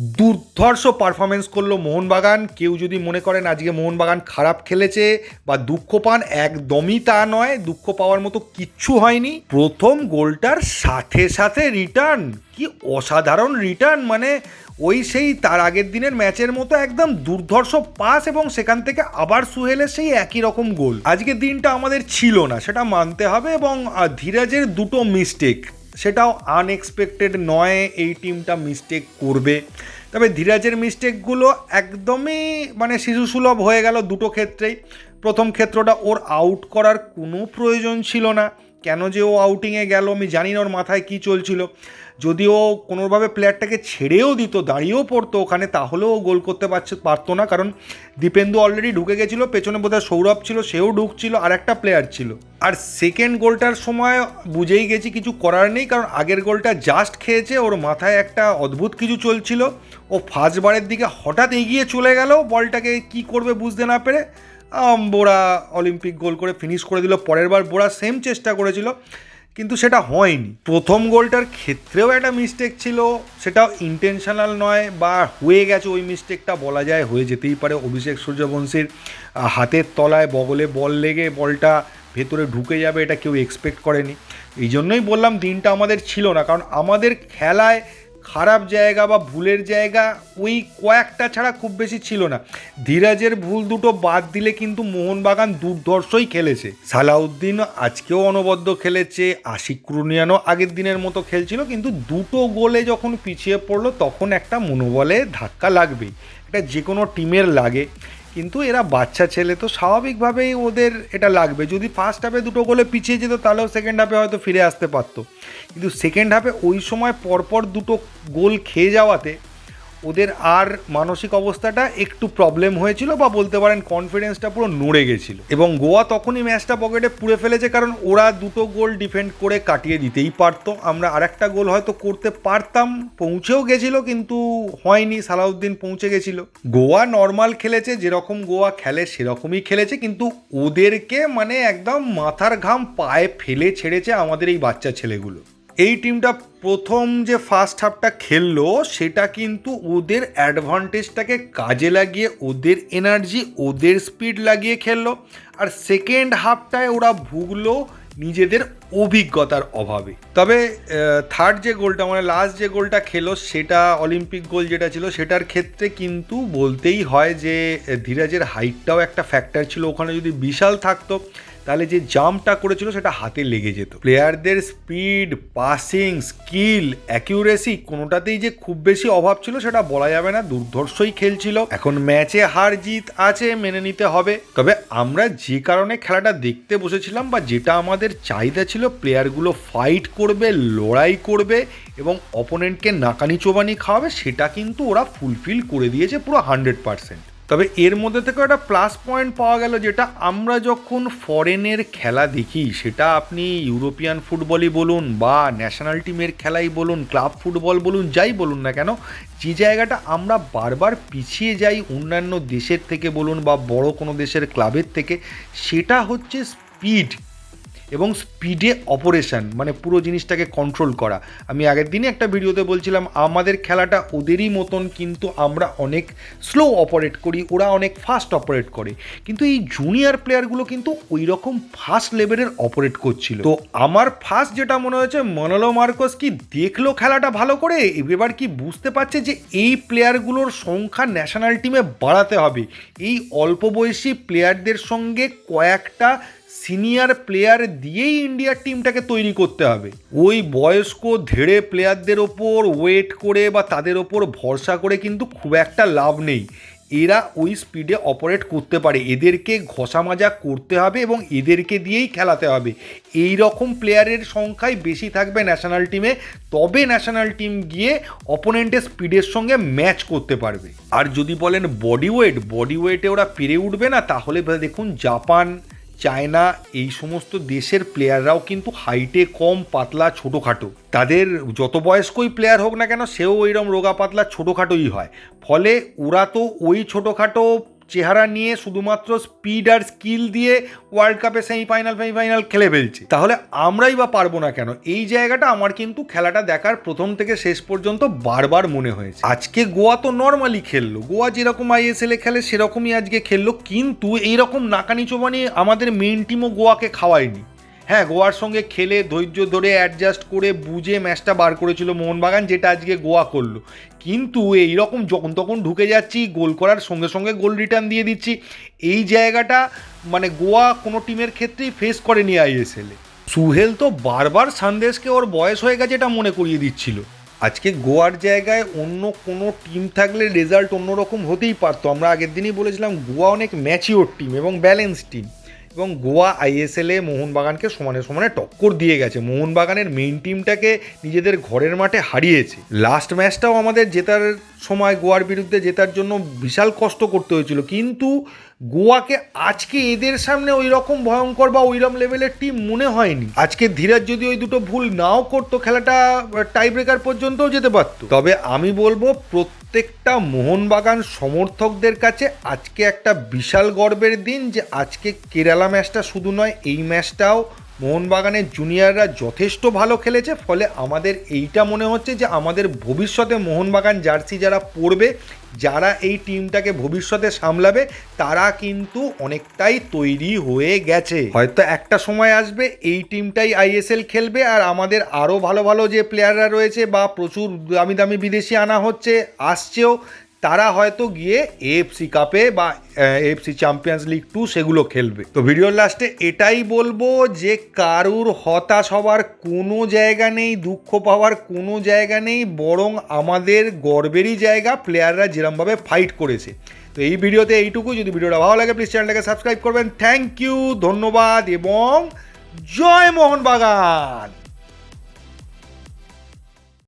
দুর্ধর্ষ পারফরমেন্স করল মোহনবাগান। কেউ যদি মনে করেন আজকে মোহনবাগান খারাপ খেলেছে বা দুঃখ পান, একদমই তা নয়। দুঃখ পাওয়ার মতো কিচ্ছু হয়নি। প্রথম গোলটার সাথে সাথে রিটার্ন কি অসাধারণ রিটার্ন মানে ওই সেই তার আগের দিনের ম্যাচের মতো একদম দুর্ধর্ষ পাস এবং সেখান থেকে আবার সুহেলের সেই একই রকম গোল। আজকের দিনটা আমাদের ছিল না, সেটা মানতে হবে এবং ধীরাজের দুটো মিস্টেক সেটাও আনএক্সপেক্টেড নয়, এই টিমটা মিস্টেক করবে। তবে ধীরাজের মিস্টেকগুলো একদমই মানে শিশুসুলভ হয়ে গেল দুটো ক্ষেত্রেই। প্রথম ক্ষেত্রটা ওর আউট করার কোনো প্রয়োজন ছিল না। কেন যে ও আউটিংয়ে গেল, আমি জানি না ওর মাথায় কী চলছিল। যদি ও কোনোভাবে প্লেয়ারটাকে ছেড়েও দিত, দাঁড়িয়েও পড়তো ওখানে, তাহলেও গোল করতে পারছে, পারতো না। কারণ দীপেন্দু অলরেডি ঢুকে গেছিল, পেছনে বোধহয় সৌরভ ছিল, সেও ঢুকছিল, আর একটা প্লেয়ার ছিল। আর সেকেন্ড গোলটার সময় বুঝেই গেছি, কিছু করার নেই, কারণ আগের গোলটা জাস্ট খেয়েছে, ওর মাথায় একটা অদ্ভুত কিছু চলছিল। ও ফার্স্ট বারের দিকে হঠাৎ এগিয়ে চলে গেল, বলটাকে কি করবে বুঝতে না পেরে বোরা অলিম্পিক গোল করে ফিনিশ করে দিল। পরের বার বোরা সেম চেষ্টা করেছিল, কিন্তু সেটা হয়নি। প্রথম গোলটার ক্ষেত্রেও একটা মিস্টেক ছিল সেটাও ইন্টেনশনাল নয় বা হয়ে গেছে ওই মিস্টেকটা বলা যায় হয়ে যেতেই পারে। অভিষেক সূর্যবংশীর হাতের তলায় বগলে বল লেগে বলটা ভেতরে ঢুকে যাবে, এটা কেউ এক্সপেক্ট করেনি। এই জন্যই বললাম দিনটা আমাদের ছিল না, কারণ আমাদের খেলায় খারাপ জায়গা বা ভুলের জায়গা ওই কয়েকটা ছাড়া খুব বেশি ছিল না। ধীরাজের ভুল দুটো বাদ দিলে কিন্তু মোহনবাগান দুর্ধর্ষই খেলেছে। সালাউদ্দিন আজকেও অনবদ্য খেলেছে, আশিক ক্রুনিয়ানও আগের দিনের মতো খেলছিল, কিন্তু দুটো গোলে যখন পিছিয়ে পড়ল, তখন একটা মনোবলে ধাক্কা লাগবেই। এটা যে কোনো টিমের লাগে। কিন্তু এরা বাচ্চা ছেলে, তো স্বাভাবিকভাবেই ওদের এটা লাগবে। যদি ফার্স্ট হাফে দুটো গোলে পিছিয়ে যেত, তাহলেও সেকেন্ড হাফে হয়তো ফিরে আসতে পারতো। কিন্তু সেকেন্ড হাফে ওই সময় পরপর দুটো গোল খেয়ে যাওয়াতে ওদের আর মানসিক অবস্থাটা একটু প্রবলেম হয়েছিল বা বলতে পারেন কনফিডেন্সটা পুরো নড়ে গেছিল। এবং গোয়া তখনই ম্যাচটা পকেটে পুড়ে ফেলেছে কারণ ওরা দুটো গোল ডিফেন্ড করে কাটিয়ে দিতেই পারতো। আমরা আরেকটা গোল হয়তো করতে পারতাম, পৌঁছেও গেছিল কিন্তু হয়নি, সালাউদ্দিন পৌঁছে গেছিল। গোয়া নর্মাল খেলেছে, যেরকম গোয়া খেলে সেরকমই খেলেছে, কিন্তু ওদেরকে মানে একদম মাথার ঘাম পায়ে ফেলে ছেড়েছে আমাদের এই বাচ্চা ছেলেগুলো। এই টিমটা প্রথম যে ফার্স্ট হাফটা খেললো, সেটা কিন্তু ওদের অ্যাডভান্টেজটাকে কাজে লাগিয়ে, ওদের এনার্জি ওদের স্পিড লাগিয়ে খেললো। আর সেকেন্ড হাফটায় ওরা ভুগলো নিজেদের অভিজ্ঞতার অভাবে। তবে থার্ড যে গোলটা মানে লাস্ট যে গোলটা খেলো, সেটা অলিম্পিক গোল যেটা ছিল, সেটার ক্ষেত্রে কিন্তু বলতেই হয় যে, ধীরাজের হাইটটাও একটা ফ্যাক্টর ছিল। ওখানে যদি বিশাল থাকতো তাহলে যে জাম্পটা করেছিল সেটা হাতে লেগে যেত। প্লেয়ারদের স্পিড, পাসিং, স্কিল, অ্যাকিউরেসি কোনোটাতেই যে খুব বেশি অভাব ছিল সেটা বলা যাবে না, দুর্ধর্ষই খেলছিল। এখন ম্যাচে হার জিত আছে, মেনে নিতে হবে। তবে আমরা যে কারণে খেলাটা দেখতে বসেছিলাম বা যেটা আমাদের চাহিদা ছিল, প্লেয়ারগুলো ফাইট করবে, লড়াই করবে এবং অপোনেন্টকে নাকানি চোবানি খাওয়াবে, সেটা কিন্তু ওরা ফুলফিল করে দিয়েছে পুরো হান্ড্রেড পার্সেন্ট। তবে এর মধ্যে থেকেও একটা প্লাস পয়েন্ট পাওয়া গেল যেটা আমরা যখন ফরেনের খেলা দেখি, সেটা আপনি ইউরোপিয়ান ফুটবলই বলুন বা ন্যাশনাল টিমের খেলাই বলুন ক্লাব ফুটবল বলুন, যাই বলুন না কেন, যে জায়গাটা আমরা বারবার পিছিয়ে যাই অন্যান্য দেশের থেকে বলুন বা বড় কোনো দেশের ক্লাবের থেকে, সেটা হচ্ছে স্পিড এবং স্পিডে অপারেশন মানে পুরো জিনিসটাকে কন্ট্রোল করা। আমি আগের দিনে একটা ভিডিওতে বলছিলাম, আমাদের খেলাটা ওদেরই মতন কিন্তু আমরা অনেক স্লো অপারেট করি, ওরা অনেক ফাস্ট অপারেট করে। কিন্তু এই জুনিয়র প্লেয়ারগুলো কিন্তু ওই রকম ফাস্ট লেভেলের অপারেট করছিল। তো আমার ফার্স্ট যেটা মনে হয়েছে, মনোলো মার্কস কি দেখল খেলাটা ভালো করে? এবার কি বুঝতে পারছে যে এই প্লেয়ারগুলোর সংখ্যা ন্যাশনাল টিমে বাড়াতে হবে। এই অল্প বয়সী প্লেয়ারদের সঙ্গে কয়েকটা সিনিয়র প্লেয়ার দিয়েই ইন্ডিয়ার টিমটাকে তৈরি করতে হবে। ওই বয়স্ক, ধেড়ে প্লেয়ারদের ওপর ওয়েট করে বা তাদের ওপর ভরসা করে কিন্তু খুব একটা লাভ নেই। এরা ওই স্পিডে অপারেট করতে পারে। এদেরকে ঘষা মাজা করতে হবে এবং এদেরকে দিয়েই খেলাতে হবে। এই রকম প্লেয়ারের সংখ্যাই বেশি থাকবে ন্যাশনাল টিমে। তবে ন্যাশনাল টিম গিয়ে অপোনেন্টের স্পিডের সঙ্গে ম্যাচ করতে পারবে। আর যদি বলেন বডি ওয়েট, বডি ওয়েটে ওরা পেরে উঠবে না, তাহলে দেখুন, জাপান চায়না এই সমস্ত দেশের প্লেয়াররাও কিন্তু হাইটে কম, পাতলা, ছোটোখাটো। তাদের যত বয়স্কই প্লেয়ার হোক না কেন, সেও ওইরকম রোগা, পাতলা, ছোটোখাটোই হয়। ফলে ওরা তো ওই ছোটোখাটো চেহারা নিয়ে শুধুমাত্র স্পিড আর স্কিল দিয়ে ওয়ার্ল্ড কাপে সেমিফাইনাল ফাইনাল খেলে ফেলছে। তাহলে আমরাই বা পারব না কেন? এই জায়গাটা আমার কিন্তু খেলাটা দেখার প্রথম থেকে শেষ পর্যন্ত বারবার মনে হয়েছে। আজকে গোয়া তো নর্মালি খেললো। গোয়া যেরকম আইএসএল এ খেলে, সেরকমই আজকে খেললো। কিন্তু এইরকম নাকানি চোবানি আমাদের মেন টিমও গোয়াকে খাওয়ায়নি। হ্যাঁ গোয়ার সঙ্গে খেলে, ধৈর্য ধরে অ্যাডজাস্ট করে বুঝে ম্যাচটা বার করেছিল মোহনবাগান, যেটা আজকে গোয়া করল। কিন্তু এই রকম যখন তখন ঢুকে যাচ্ছি, গোল করার সঙ্গে সঙ্গে গোল রিটার্ন দিয়ে দিচ্ছি। এই জায়গাটা মানে গোয়া কোনো টিমের ক্ষেত্রেই ফেস করেনি আইএসএলে সুহেল তো বারবার সন্দেশকে ওর বয়স হয়ে গেছে এটা মনে করিয়ে দিচ্ছিল। আজকে গোয়ার জায়গায় অন্য কোনো টিম থাকলে রেজাল্ট অন্যরকম হতেই পারতো। আমরা আগের দিনই বলেছিলাম, গোয়া অনেক ম্যাচিওর টিম এবং ব্যালেন্স টিম এবং গোয়া আইএসএলে মোহনবাগানকে সমানে সমানে টক্কর দিয়ে গেছে। মোহনবাগানের মেইন টিমটাকে নিজেদের ঘরের মাঠে হারিয়েছে। লাস্ট ম্যাচটাও আমাদের জেতার সময় গোয়ার বিরুদ্ধে জেতার জন্য বিশাল কষ্ট করতে হয়েছিল। কিন্তু গোয়াকে আজকে এদের সামনে ওই রকম ভয়ঙ্কর বা ওইরকম লেভেলের টিম মনে হয়নি। আজকে ধীরাজ যদি ওই দুটো ভুল নাও করতো, খেলাটা টাই ব্রেকার পর্যন্তও যেতে পারতো। তবে আমি বলব প্রত্যেকটা মোহনবাগান সমর্থকদের কাছে আজকে একটা বিশাল গর্বের দিন যে আজকে কেরালা ম্যাচটা শুধু নয়, এই ম্যাচটাও মোহনবাগানের জুনিয়ররা যথেষ্ট ভালো খেলেছে। ফলে আমাদের এইটা মনে হচ্ছে যে আমাদের ভবিষ্যতে মোহনবাগান জার্সি যারা পরবে যারা এই টিমটাকে ভবিষ্যতে সামলাবে, তারা কিন্তু অনেকটাই তৈরি হয়ে গেছে। হয়তো একটা সময় আসবে এই টিমটাই আইএসএল খেলবে আর আমাদের আরও ভালো ভালো যে প্লেয়াররা রয়েছে বা প্রচুর দামি দামি বিদেশি আনা হচ্ছে, আসছেও। তারা হয়তো গিয়ে এএফসি কাপে বা এএফসি চ্যাম্পিয়ন্স লিগ টু সেগুলো খেলবে। তো ভিডিওর লাস্টে এটাই বলব যে কারুর হতাশ হওয়ার কোনো জায়গা নেই, দুঃখ পাওয়ার কোনো জায়গা নেই, বরং আমাদের গর্বেরই জায়গা প্লেয়াররা যেরমভাবে ফাইট করেছে। তো এই ভিডিওতে এইটুকু। যদি ভিডিওটা ভালো লাগে প্লিজ চ্যানেলটাকে সাবস্ক্রাইব করবেন। থ্যাংক ইউ ধন্যবাদ, এবং জয় মোহনবাগান!